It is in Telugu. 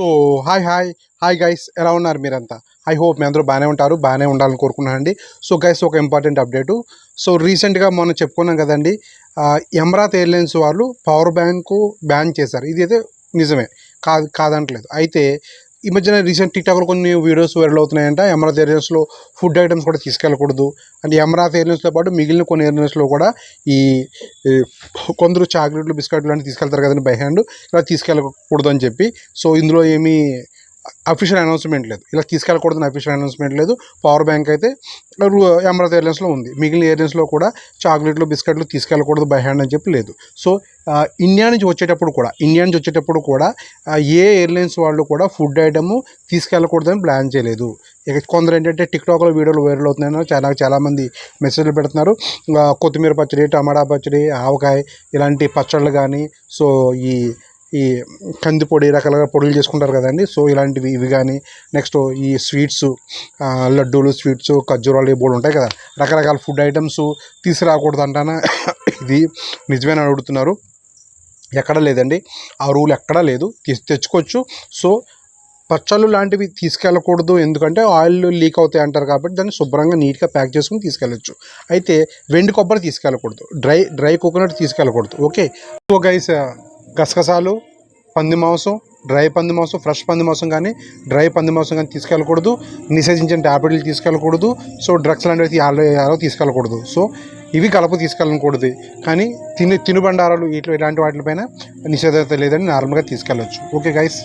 So hi hi. Hi guys ఎలా ఉన్నారు మీరంతా? ఐ హోప్ మీ అందరూ బాగానే ఉంటారు బాగానే ఉండాలని కోరుకున్నానండి సో గైస్ ఒక ఇంపార్టెంట్ అప్డేటు సో రీసెంట్గా మొన్న చెప్పుకున్నాం కదండి ఎమరాత్ ఎయిర్లైన్స్ వాళ్ళు పవర్ బ్యాంకు బ్యాన్ చేశారు. ఇది అయితే నిజమే. కాదు కాదంటలేదు. అయితే ఈ మధ్యన రీసెంట్ టిక్టాక్లో కొన్ని వీడియోస్ వైరల్ అవుతున్నాయంట. ఎమరాత్ ఎయిర్లైన్స్లో ఫుడ్ ఐటమ్స్ కూడా తీసుకెళ్ళకూడదు. అంటే ఎమరాత్ ఎయిర్లైన్స్తో పాటు మిగిలిన కొన్ని ఎయిర్లైన్స్లో కూడా ఈ ఈ కొందరు చాక్లెట్లు బిస్కెట్లు లాంటివి తీసుకెళ్తారు కదండి బై హ్యాండ్. ఇలా తీసుకెళ్ళకూడదు అని చెప్పి. సో ఇందులో ఏమీ అఫీషియల్ అనౌన్స్మెంట్ లేదు. ఇలా తీసుకెళ్ళకూడదని అఫీషియల్ అనౌన్స్మెంట్ లేదు. పవర్ బ్యాంక్ అయితే ఎమరాత్ ఎయిర్లైన్స్లో ఉంది. మిగిలిన ఎయిర్లైన్స్లో కూడా చాక్లెట్లు బిస్కెట్లు తీసుకెళ్ళకూడదు బై హ్యాండ్ అని చెప్పి లేదు. సో ఇండియా నుంచి వచ్చేటప్పుడు కూడా ఇండియా నుంచి వచ్చేటప్పుడు కూడా ఏ ఎయిర్లైన్స్ వాళ్ళు కూడా ఫుడ్ ఐటమ్ తీసుకెళ్ళకూడదని ప్లాన్ చేయలేదు. ఇక కొందరు ఏంటంటే టిక్టాక్లో వీడియోలు వైరల్ అవుతున్నాయని చాలా చాలామంది మెసేజ్లు పెడుతున్నారు. కొత్తిమీర పచ్చడి టమాటా పచ్చడి ఆవకాయ ఇలాంటి పచ్చళ్ళు కానీ సో ఈ ఈ కంది పొడి రకరకాల పొడులు చేసుకుంటారు కదండి. సో ఇలాంటివి ఇవి కానీ నెక్స్ట్ ఈ స్వీట్స్ లడ్డూలు స్వీట్స్ ఖర్జూరాలు బోర్డు ఉంటాయి కదా. రకరకాల ఫుడ్ ఐటమ్స్ తీసుకురాకూడదు అంటానా? ఇది నిజమేనా అడుగుతున్నారు. ఎక్కడ లేదండి. ఆ రూల్ ఎక్కడా లేదు. తెచ్చుకోవచ్చు. సో పచ్చళ్ళు లాంటివి తీసుకెళ్ళకూడదు. ఎందుకంటే ఆయిల్ లీక్ అవుతాయి అంటారు కాబట్టి దాన్ని శుభ్రంగా నీట్గా ప్యాక్ చేసుకుని తీసుకెళ్ళచ్చు. అయితే వెండి కొబ్బరి తీసుకెళ్ళకూడదు. డ్రై డ్రై కోకోనట్ తీసుకెళ్ళకూడదు. ఓకే? సో గైస్ గసగసాలు పంది మాంసం డ్రై పంది మాంసం ఫ్రెష్ పంది మాంసం కానీ డ్రై పంది మాంసం కానీ తీసుకెళ్ళకూడదు. నిషేధించిన ట్యాబ్లెట్లు తీసుకెళ్ళకూడదు. సో డ్రగ్స్ లాంటివి ఆలో తీసుకెళ్ళకూడదు. సో ఇవి కలప తీసుకెళ్ళకూడదు. కానీ తిని తినుబండారాలు ఇట్లా ఇలాంటి వాటిపైన నిషేధత లేదని నార్మల్గా తీసుకెళ్ళచ్చు. Okay guys